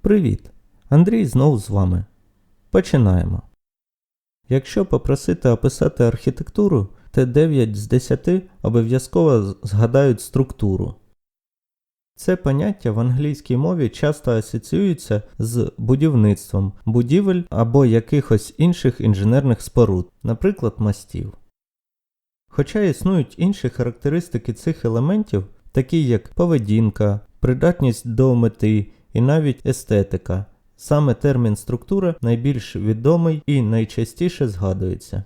Привіт! Андрій знову з вами. Починаємо. Якщо попросити описати архітектуру, то 9 з 10 обов'язково згадають структуру. Це поняття в англійській мові часто асоціюється з будівництвом будівель або якихось інших інженерних споруд, наприклад, мостів. Хоча існують інші характеристики цих елементів, такі як поведінка, придатність до мети і навіть естетика, саме термін структура найбільш відомий і найчастіше згадується.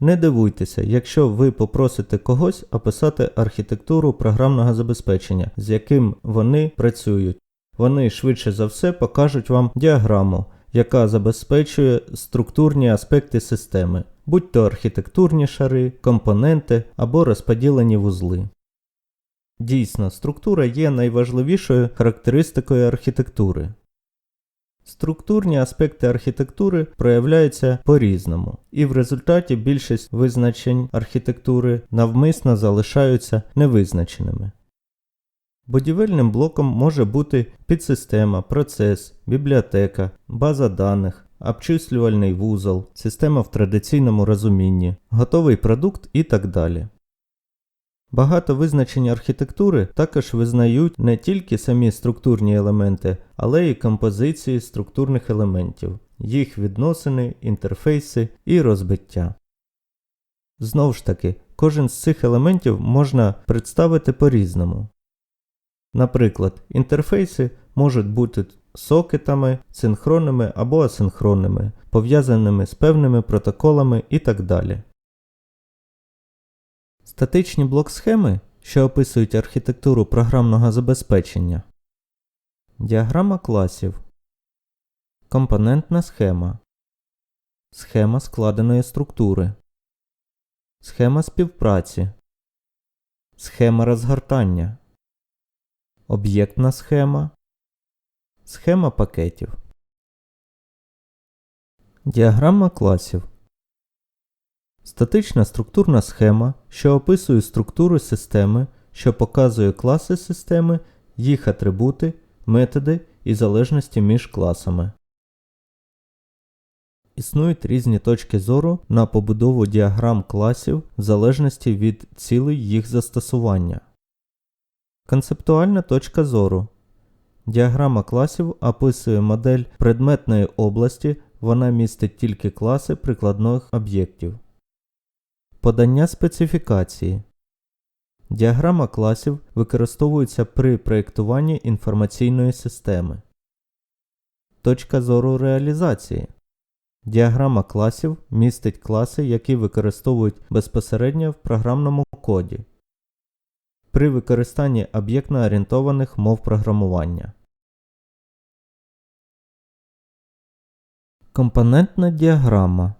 Не дивуйтеся, якщо ви попросите когось описати архітектуру програмного забезпечення, з яким вони працюють. Вони швидше за все покажуть вам діаграму, яка забезпечує структурні аспекти системи, будь то архітектурні шари, компоненти або розподілені вузли. Дійсно, структура є найважливішою характеристикою архітектури. Структурні аспекти архітектури проявляються по-різному, і в результаті більшість визначень архітектури навмисно залишаються невизначеними. Будівельним блоком може бути підсистема, процес, бібліотека, база даних, обчислювальний вузол, система в традиційному розумінні, готовий продукт і так далі. Багато визначень архітектури також визнають не тільки самі структурні елементи, але й композиції структурних елементів, їх відносини, інтерфейси і розбиття. Знову ж таки, кожен з цих елементів можна представити по-різному. Наприклад, інтерфейси можуть бути сокетами, синхронними або асинхронними, пов'язаними з певними протоколами і так далі. Статичні блок-схеми, що описують архітектуру програмного забезпечення. Діаграма класів. Компонентна схема. Схема складеної структури. Схема співпраці. Схема розгортання. Об'єктна схема. Схема пакетів. Діаграма класів. Статична структурна схема, що описує структуру системи, що показує класи системи, їх атрибути, методи і залежності між класами. Існують різні точки зору на побудову діаграм класів в залежності від цілей їх застосування. Концептуальна точка зору. Діаграма класів описує модель предметної області, вона містить тільки класи прикладних об'єктів. Подання специфікації. Діаграма класів використовується при проєктуванні інформаційної системи. Точка зору реалізації. Діаграма класів містить класи, які використовують безпосередньо в програмному коді при використанні об'єктно орієнтованих мов програмування. Компонентна діаграма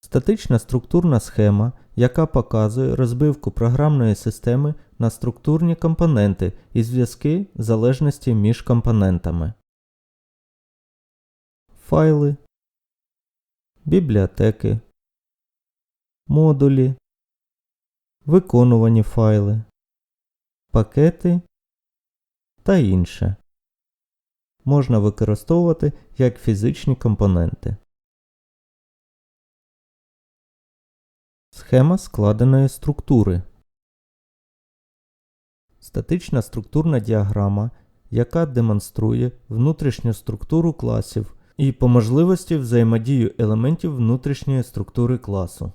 Статична структурна схема, яка показує розбивку програмної системи на структурні компоненти і зв'язки залежності між компонентами. Файли, бібліотеки, модулі, виконувані файли, пакети та інше. Можна використовувати як фізичні компоненти. Схема складеної структури. Статична структурна діаграма, яка демонструє внутрішню структуру класів і по можливості взаємодію елементів внутрішньої структури класу.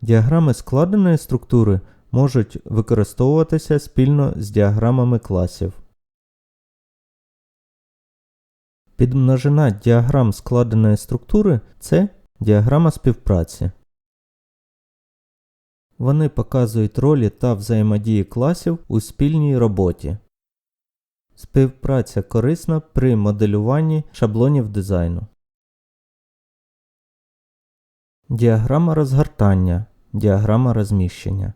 Діаграми складеної структури можуть використовуватися спільно з діаграмами класів. Підмножина діаграм складеної структури це діаграма співпраці. Вони показують ролі та взаємодії класів у спільній роботі. Співпраця корисна при моделюванні шаблонів дизайну. Діаграма розгортання. Діаграма розміщення.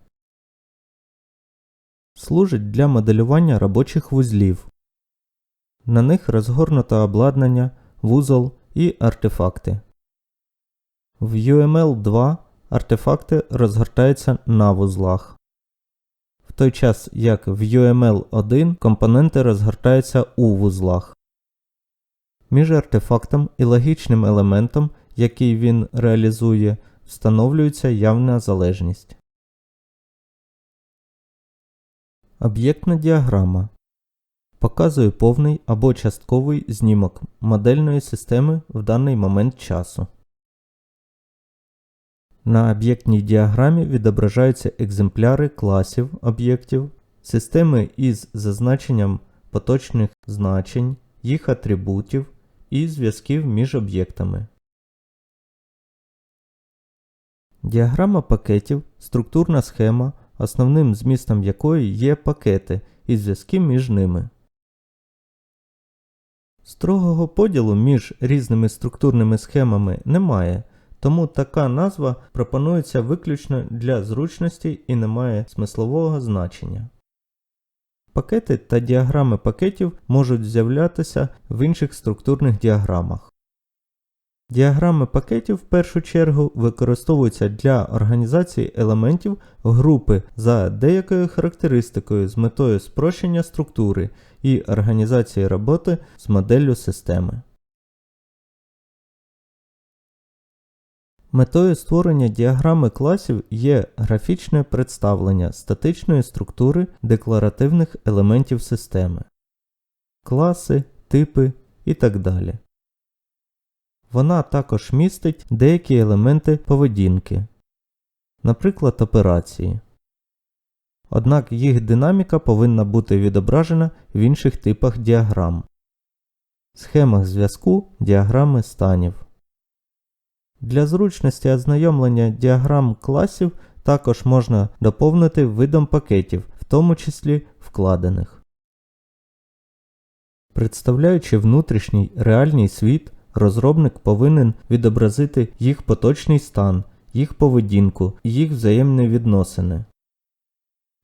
Служить для моделювання робочих вузлів. На них розгорнуто обладнання, вузол і артефакти. В UML 2 артефакти розгортаються на вузлах. В той час як в UML1 компоненти розгортаються у вузлах. Між артефактом і логічним елементом, який він реалізує, встановлюється явна залежність. Об'єктна діаграма показує повний або частковий знімок модельної системи в даний момент часу. На об'єктній діаграмі відображаються екземпляри класів об'єктів, системи із зазначенням поточних значень, їх атрибутів і зв'язків між об'єктами. Діаграма пакетів структурна схема, основним змістом якої є пакети і зв'язки між ними. Строгого поділу між різними структурними схемами немає, тому така назва пропонується виключно для зручності і не має смислового значення. Пакети та діаграми пакетів можуть з'являтися в інших структурних діаграмах. Діаграми пакетів в першу чергу використовуються для організації елементів групи за деякою характеристикою з метою спрощення структури і організації роботи з моделлю системи. Метою створення діаграми класів є графічне представлення статичної структури декларативних елементів системи, класи, типи і так далі. Вона також містить деякі елементи поведінки, наприклад, операції. Однак їх динаміка повинна бути відображена в інших типах діаграм, схемах зв'язку, діаграми станів. Для зручності ознайомлення діаграм класів також можна доповнити видом пакетів, в тому числі вкладених. Представляючи внутрішній реальний світ, розробник повинен відобразити їх поточний стан, їх поведінку і їх взаємні відносини.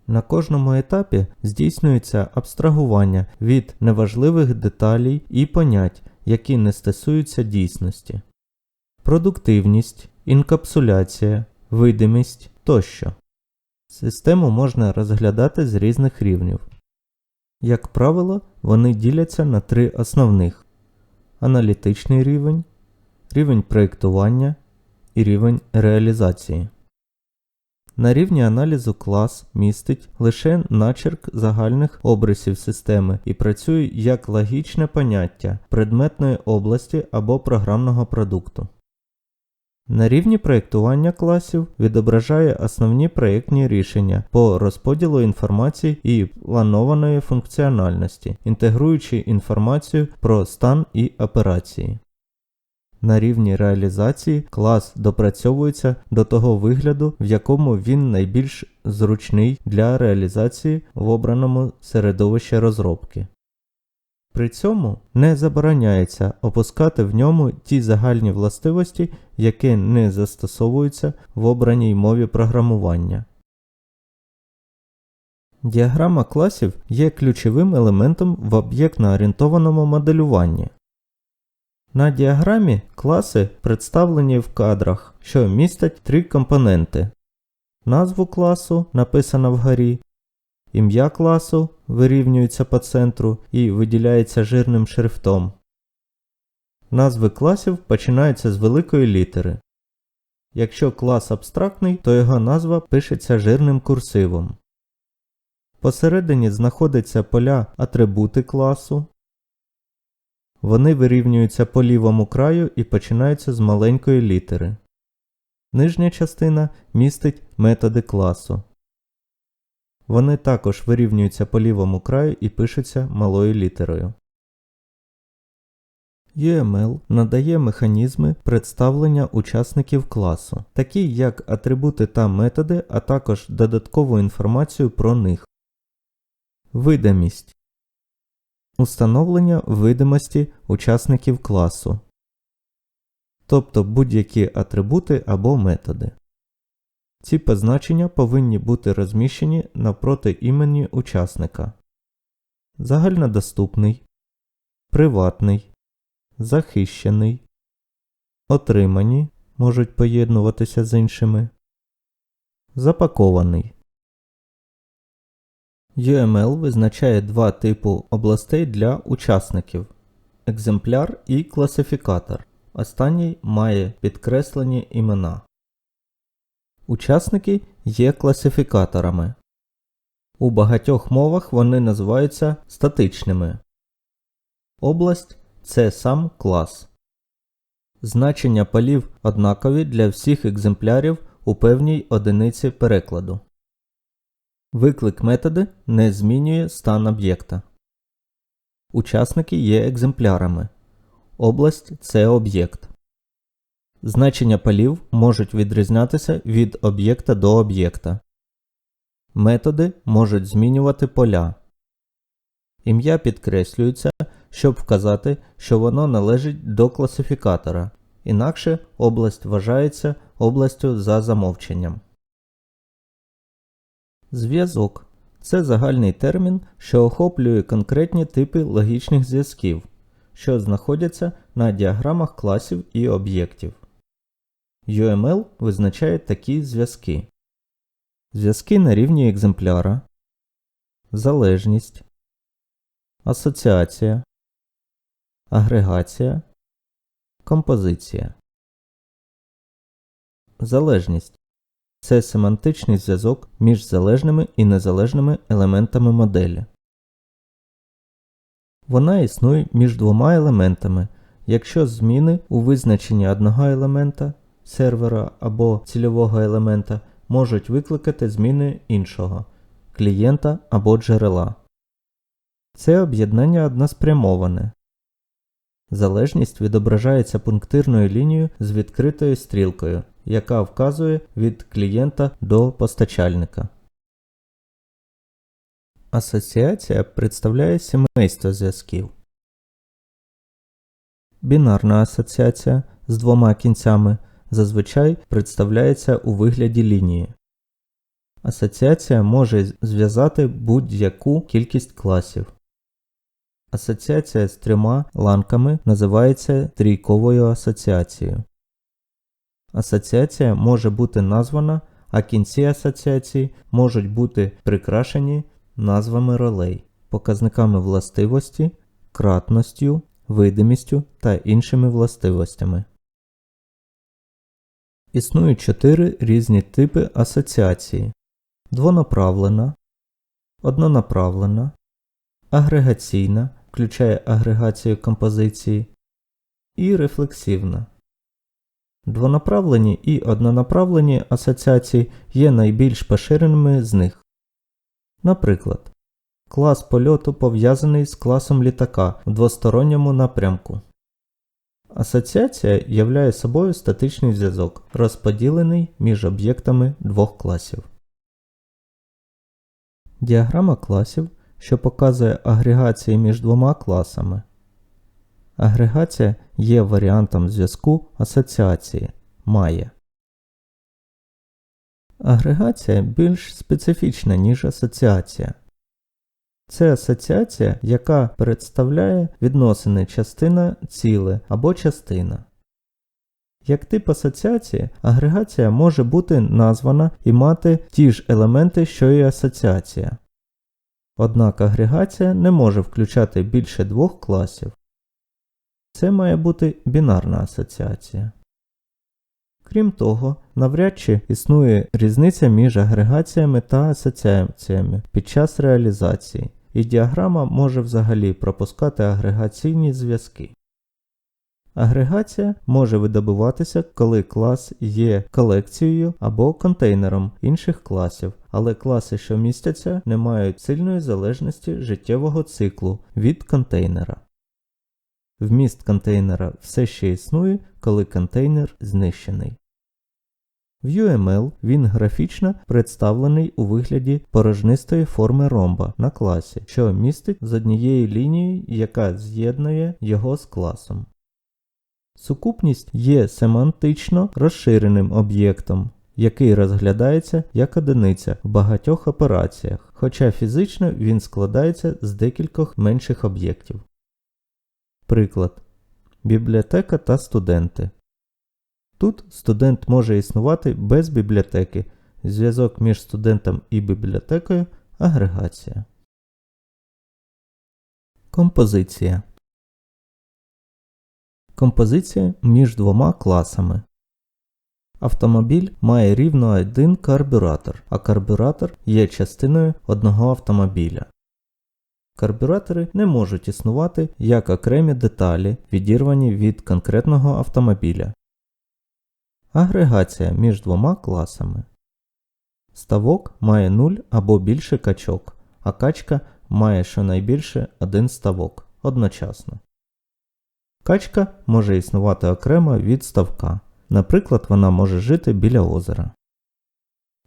На кожному етапі здійснюється абстрагування від неважливих деталей і понять, які не стосуються дійсності продуктивність, інкапсуляція, видимість тощо. Систему можна розглядати з різних рівнів. Як правило, вони діляться на три основних: аналітичний рівень, рівень проєктування і рівень реалізації. На рівні аналізу клас містить лише начерк загальних обрисів системи і працює як логічне поняття предметної області або програмного продукту. На рівні проєктування класів відображає основні проєктні рішення по розподілу інформації і планованої функціональності, інтегруючи інформацію про стан і операції. На рівні реалізації клас допрацьовується до того вигляду, в якому він найбільш зручний для реалізації в обраному середовищі розробки. При цьому не забороняється опускати в ньому ті загальні властивості, які не застосовуються в обраній мові програмування. Діаграма класів є ключовим елементом в об'єктно орієнтованому моделюванні. На діаграмі класи представлені в кадрах, що містять три компоненти. Назву класу написано вгорі, Ім'я класу вирівнюється по центру і виділяється жирним шрифтом. Назви класів починаються з великої літери. Якщо клас абстрактний, то його назва пишеться жирним курсивом. Посередині знаходяться поля атрибути класу. Вони вирівнюються по лівому краю і починаються з маленької літери. Нижня частина містить методи класу. Вони також вирівнюються по лівому краю і пишуться малою літерою. UML надає механізми представлення учасників класу, такі як атрибути та методи, а також додаткову інформацію про них. Видимість Установлення видимості учасників класу, тобто будь-які атрибути або методи. Ці позначення повинні бути розміщені навпроти імені учасника. Загальнодоступний, приватний, захищений, отримані можуть поєднуватися з іншими, запакований. UML визначає два типу областей для учасників екземпляр і класифікатор. Останній має підкреслені імена. Учасники є класифікаторами. У багатьох мовах вони називаються статичними. Область це сам клас. Значення полів однакові для всіх екземплярів у певній одиниці перекладу. Виклик методи не змінює стан об'єкта. Учасники є екземплярами. Область це об'єкт. Значення полів можуть відрізнятися від об'єкта до об'єкта. Методи можуть змінювати поля. Ім'я підкреслюється, щоб вказати, що воно належить до класифікатора, інакше область вважається областю за замовченням. Зв'язок це загальний термін, що охоплює конкретні типи логічних зв'язків, що знаходяться на діаграмах класів і об'єктів. UML визначає такі зв'язки. Зв'язки на рівні екземпляра, залежність, асоціація, агрегація, композиція. Залежність це семантичний зв'язок між залежними і незалежними елементами моделі. Вона існує між двома елементами, якщо зміни у визначенні одного елемента сервера або цільового елемента можуть викликати зміни іншого клієнта або джерела. Це об'єднання односпрямоване. Залежність відображається пунктирною лінією з відкритою стрілкою, яка вказує від клієнта до постачальника. Асоціація представляє сімейство зв'язків. Бінарна асоціація з двома кінцями зазвичай представляється у вигляді лінії. Асоціація може зв'язати будь-яку кількість класів. Асоціація з трьома ланками називається трійковою асоціацією. Асоціація може бути названа, а кінці асоціації можуть бути прикрашені назвами ролей, показниками властивості, кратністю, видимістю та іншими властивостями. Існують чотири різні типи асоціації двонаправлена, однонаправлена, агрегаційна, включає агрегацію композиції, і рефлексивна. Двонаправлені і однонаправлені асоціації є найбільш поширеними з них. Наприклад, клас польоту пов'язаний з класом літака в двосторонньому напрямку. Асоціація являє собою статичний зв'язок, розподілений між об'єктами двох класів. Діаграма класів, що показує агрегації між двома класами. Агрегація є варіантом зв'язку асоціації має. Агрегація більш специфічна, ніж асоціація. Це асоціація, яка представляє відносини частина ціле або частина. Як тип асоціації, агрегація може бути названа і мати ті ж елементи, що і асоціація. Однак агрегація не може включати більше двох класів. Це має бути бінарна асоціація. Крім того, навряд чи існує різниця між агрегаціями та асоціаціями під час реалізації, і діаграма може взагалі пропускати агрегаційні зв'язки. Агрегація може видобуватися, коли клас є колекцією або контейнером інших класів, але класи, що містяться, не мають сильної залежності життєвого циклу від контейнера. Вміст контейнера все ще існує, коли контейнер знищений. В UML він графічно представлений у вигляді порожнистої форми ромба на класі, що містить з однією лінією, яка з'єднує його з класом. Сукупність є семантично розширеним об'єктом, який розглядається як одиниця в багатьох операціях, хоча фізично він складається з декількох менших об'єктів. Приклад. Бібліотека та студенти. Тут студент може існувати без бібліотеки. Зв'язок між студентом і бібліотекою агрегація. Композиція. Композиція між двома класами. Автомобіль має рівно один карбюратор, а карбюратор є частиною одного автомобіля. Карбюратори не можуть існувати як окремі деталі, відірвані від конкретного автомобіля. Агрегація між двома класами. Ставок має 0 або більше качок, а качка має щонайбільше один ставок одночасно. Качка може існувати окремо від ставка. Наприклад, вона може жити біля озера.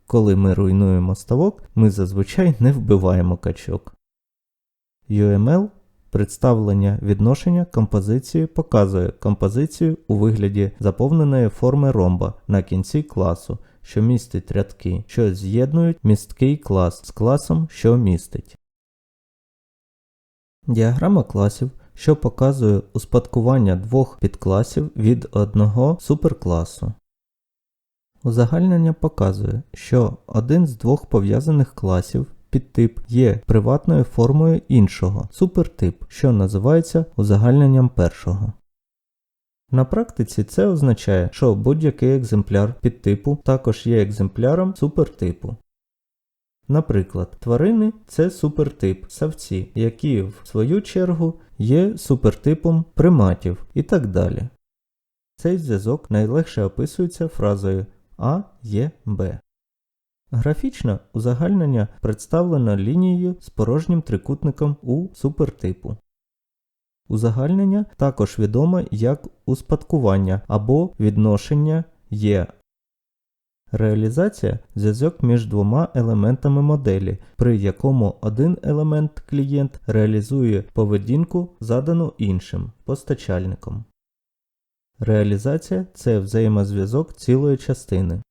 Коли ми руйнуємо ставок, ми зазвичай не вбиваємо качок. UML представлення відношення композиції показує композицію у вигляді заповненої форми ромба на кінці класу, що містить рядки, що з'єднують місткий клас з класом, що містить. Діаграма класів, що показує успадкування двох підкласів від одного суперкласу. Узагальнення показує, що один з двох пов'язаних класів підтип є приватною формою іншого супертип, що називається узагальненням першого. На практиці це означає, що будь-який екземпляр підтипу також є екземпляром супертипу. Наприклад, тварини це супертип савці, які в свою чергу є супертипом приматів і так далі. Цей зв'язок найлегше описується фразою А є Б. Графічне узагальнення представлено лінією з порожнім трикутником у супертипу. Узагальнення також відоме як успадкування або відношення є. Реалізація зв'язок між двома елементами моделі, при якому один елемент клієнт реалізує поведінку, задану іншим постачальником. Реалізація це взаємозв'язок цілої частини.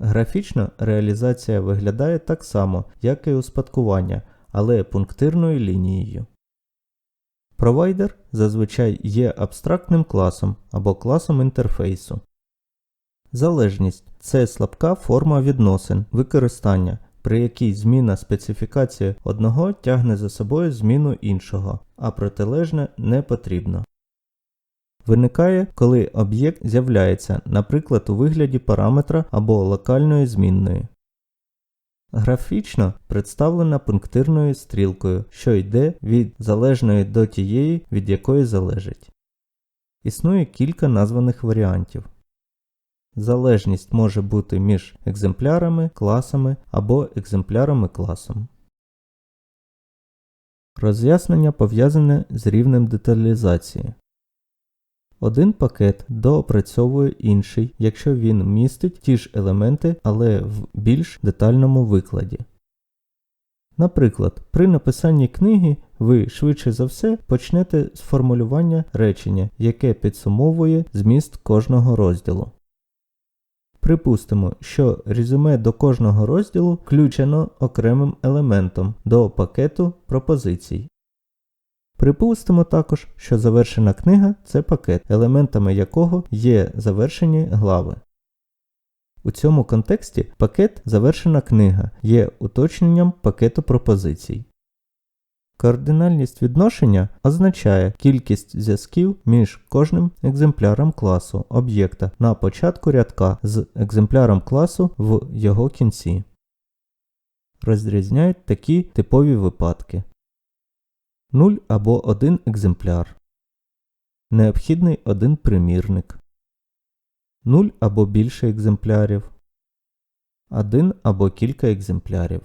Графічно реалізація виглядає так само, як і успадкування, але пунктирною лінією. Провайдер зазвичай є абстрактним класом або класом інтерфейсу. Залежність це слабка форма відносин використання, при якій зміна специфікації одного тягне за собою зміну іншого, а протилежне не потрібно. Виникає, коли об'єкт з'являється, наприклад, у вигляді параметра або локальної змінної. Графічно представлена пунктирною стрілкою, що йде від залежної до тієї, від якої залежить. Існує кілька названих варіантів. Залежність може бути між екземплярами, класами або екземплярами класом. Роз'яснення пов'язане з рівнем деталізації. Один пакет доопрацьовує інший, якщо він містить ті ж елементи, але в більш детальному викладі. Наприклад, при написанні книги ви швидше за все почнете з формулювання речення, яке підсумовує зміст кожного розділу. Припустимо, що резюме до кожного розділу включено окремим елементом до пакету пропозицій. Припустимо також, що завершена книга це пакет, елементами якого є завершені глави. У цьому контексті пакет завершена книга є уточненням пакету пропозицій. Кардинальність відношення означає кількість зв'язків між кожним екземпляром класу об'єкта на початку рядка з екземпляром класу в його кінці. Розрізняють такі типові випадки. 0 або 1 екземпляр. Необхідний один примірник. 0 або більше екземплярів. 1 або кілька екземплярів.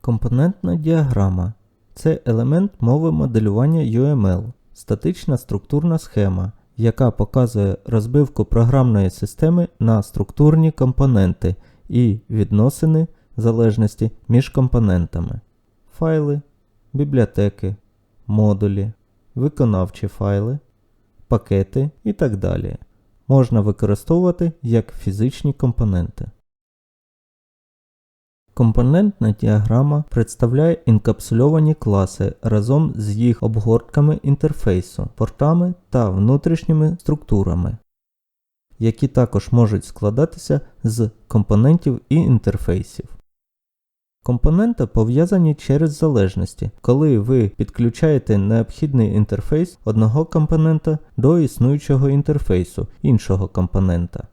Компонентна діаграма це елемент мови моделювання UML, статична структурна схема, яка показує розбивку програмної системи на структурні компоненти і відносини залежності між компонентами файли, бібліотеки, модулі, виконавчі файли, пакети і так далі. Можна використовувати як фізичні компоненти. Компонентна діаграма представляє інкапсульовані класи разом з їх обгортками інтерфейсу, портами та внутрішніми структурами, які також можуть складатися з компонентів і інтерфейсів. Компоненти пов'язані через залежності, коли ви підключаєте необхідний інтерфейс одного компонента до існуючого інтерфейсу іншого компонента.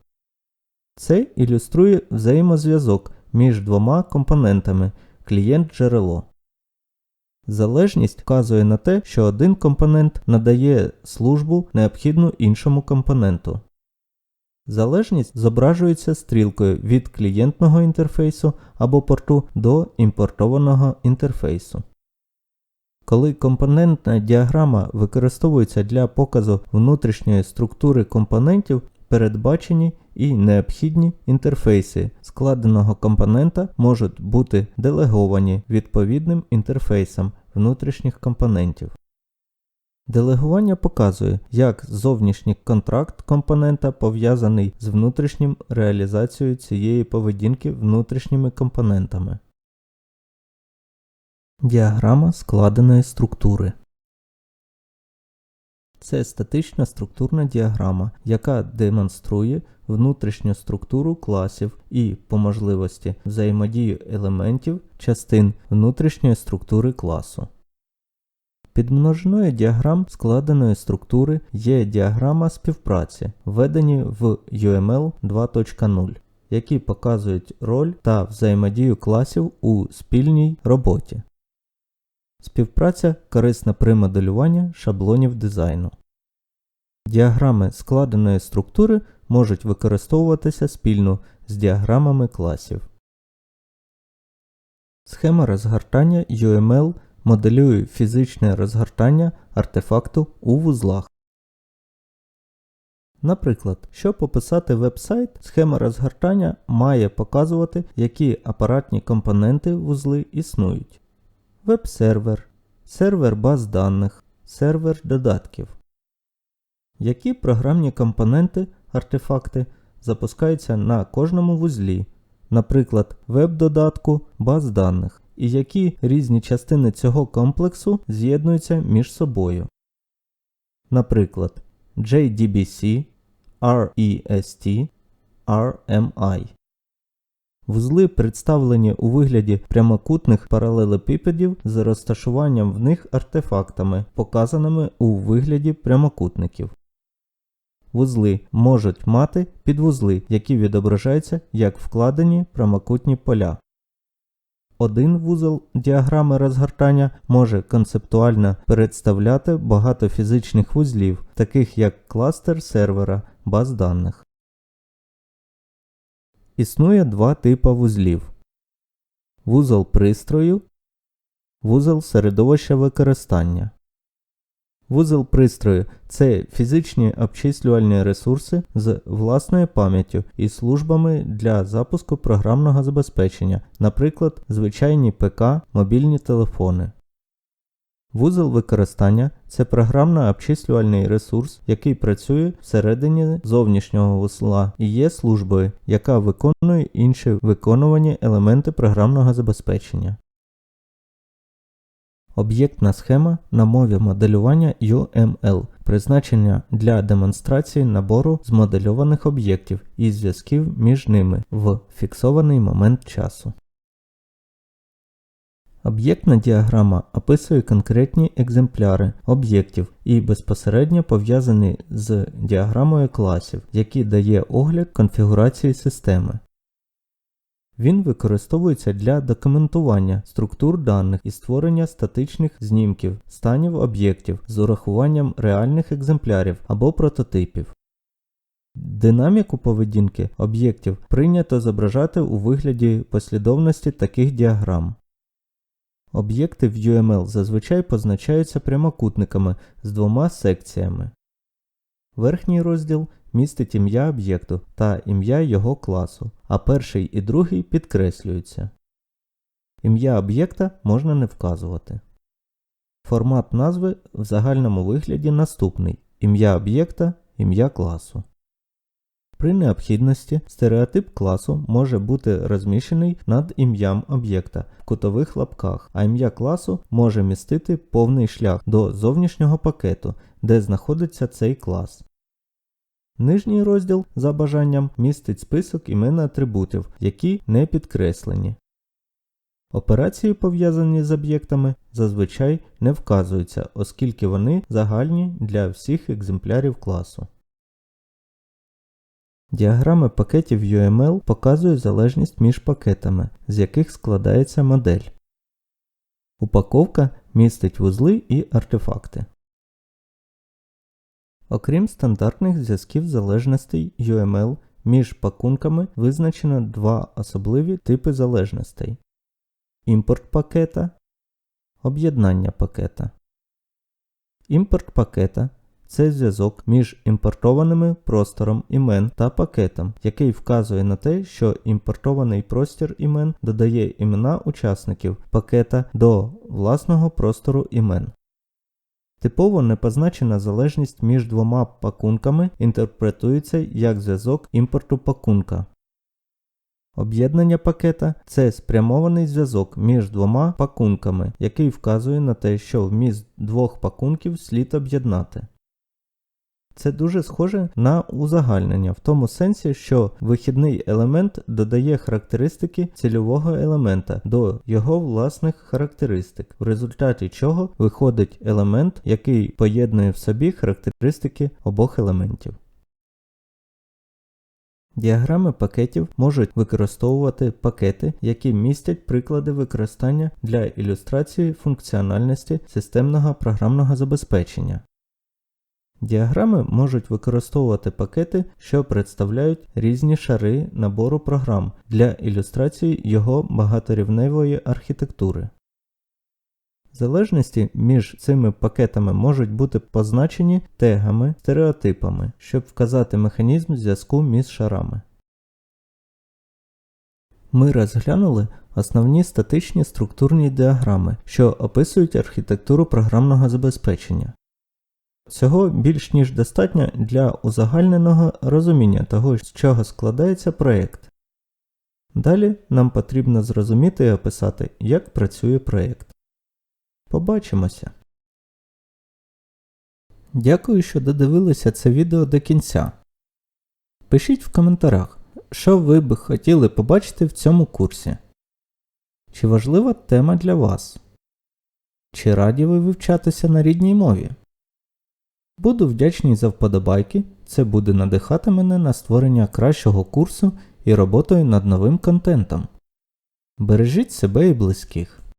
Це ілюструє взаємозв'язок між двома компонентами клієнт-джерело. Залежність вказує на те, що один компонент надає службу необхідну іншому компоненту. Залежність зображується стрілкою від клієнтного інтерфейсу або порту до імпортованого інтерфейсу. Коли компонентна діаграма використовується для показу внутрішньої структури компонентів, передбачені і необхідні інтерфейси складеного компонента можуть бути делеговані відповідним інтерфейсам внутрішніх компонентів. Делегування показує, як зовнішній контракт компонента пов'язаний з внутрішнім реалізацією цієї поведінки внутрішніми компонентами. Діаграма складеної структури це статична структурна діаграма, яка демонструє внутрішню структуру класів і, по можливості, взаємодію елементів частин внутрішньої структури класу. Під множиною діаграм складеної структури є діаграма співпраці, введені в UML 2.0, які показують роль та взаємодію класів у спільній роботі. Співпраця корисна при моделюванні шаблонів дизайну. Діаграми складеної структури можуть використовуватися спільно з діаграмами класів. Схема розгортання UML моделює фізичне розгортання артефакту у вузлах. Наприклад, щоб описати веб-сайт, схема розгортання має показувати, які апаратні компоненти вузли існують. Веб-сервер, сервер баз даних, сервер додатків. Які програмні компоненти артефакти запускаються на кожному вузлі, наприклад, веб-додатку баз даних, і які різні частини цього комплексу з'єднуються між собою. Наприклад, JDBC, REST, RMI. Вузли представлені у вигляді прямокутних паралелепіпедів з розташуванням в них артефактами, показаними у вигляді прямокутників. Вузли можуть мати підвузли, які відображаються як вкладені прямокутні поля. Один вузол діаграми розгортання може концептуально представляти багато фізичних вузлів, таких як кластер сервера баз даних. Існує два типи вузлів: вузол пристрою, вузол середовища використання. Вузол пристрою це фізичні обчислювальні ресурси з власною пам'яттю і службами для запуску програмного забезпечення, наприклад, звичайні ПК, мобільні телефони. Вузол використання це програмно-обчислювальний ресурс, який працює всередині зовнішнього вузла і є службою, яка виконує інші виконувані елементи програмного забезпечення. Об'єктна схема на мові моделювання UML, призначення для демонстрації набору змодельованих об'єктів і зв'язків між ними в фіксований момент часу. Об'єктна діаграма описує конкретні екземпляри об'єктів і безпосередньо пов'язані з діаграмою класів, які дає огляд конфігурації системи. Він використовується для документування структур даних і створення статичних знімків станів об'єктів з урахуванням реальних екземплярів або прототипів. Динаміку поведінки об'єктів прийнято зображати у вигляді послідовності таких діаграм. Об'єкти в UML зазвичай позначаються прямокутниками з двома секціями. Верхній розділ містить ім'я об'єкту та ім'я його класу, а перший і другий підкреслюються. Ім'я об'єкта можна не вказувати. Формат назви в загальному вигляді наступний ім'я об'єкта, ім'я класу. При необхідності стереотип класу може бути розміщений над ім'ям об'єкта в кутових лапках, а ім'я класу може містити повний шлях до зовнішнього пакету, де знаходиться цей клас. Нижній розділ за бажанням містить список імен атрибутів, які не підкреслені. Операції, пов'язані з об'єктами, зазвичай не вказуються, оскільки вони загальні для всіх екземплярів класу. Діаграми пакетів UML показують залежність між пакетами, з яких складається модель. Упаковка містить вузли і артефакти. Окрім стандартних зв'язків залежностей UML, між пакунками визначено два особливі типи залежностей імпорт пакета, об'єднання пакета. Імпорт пакета це зв'язок між імпортованими простором імен та пакетом, який вказує на те, що імпортований простір імен додає імена учасників пакета до власного простору імен. Типово непозначена залежність між двома пакунками інтерпретується як зв'язок імпорту пакунка. Об'єднання пакета це спрямований зв'язок між двома пакунками, який вказує на те, що вміст двох пакунків слід об'єднати. Це дуже схоже на узагальнення в тому сенсі, що вихідний елемент додає характеристики цільового елемента до його власних характеристик, в результаті чого виходить елемент, який поєднує в собі характеристики обох елементів. Діаграми пакетів можуть використовувати пакети, які містять приклади використання для ілюстрації функціональності системного програмного забезпечення. Діаграми можуть використовувати пакети, що представляють різні шари набору програм для ілюстрації його багаторівневої архітектури. Залежності між цими пакетами можуть бути позначені тегами, стереотипами, щоб вказати механізм зв'язку між шарами. Ми розглянули основні статичні структурні діаграми, що описують архітектуру програмного забезпечення. Цього більш ніж достатньо для узагальненого розуміння того, з чого складається проєкт. Далі нам потрібно зрозуміти і описати, як працює проєкт. Побачимося. Дякую, що додивилися це відео до кінця. Пишіть в коментарях, що ви би хотіли побачити в цьому курсі. Чи важлива тема для вас? Чи раді ви вивчатися на рідній мові? Буду вдячний за вподобайки, це буде надихати мене на створення кращого курсу і роботою над новим контентом. Бережіть себе і близьких.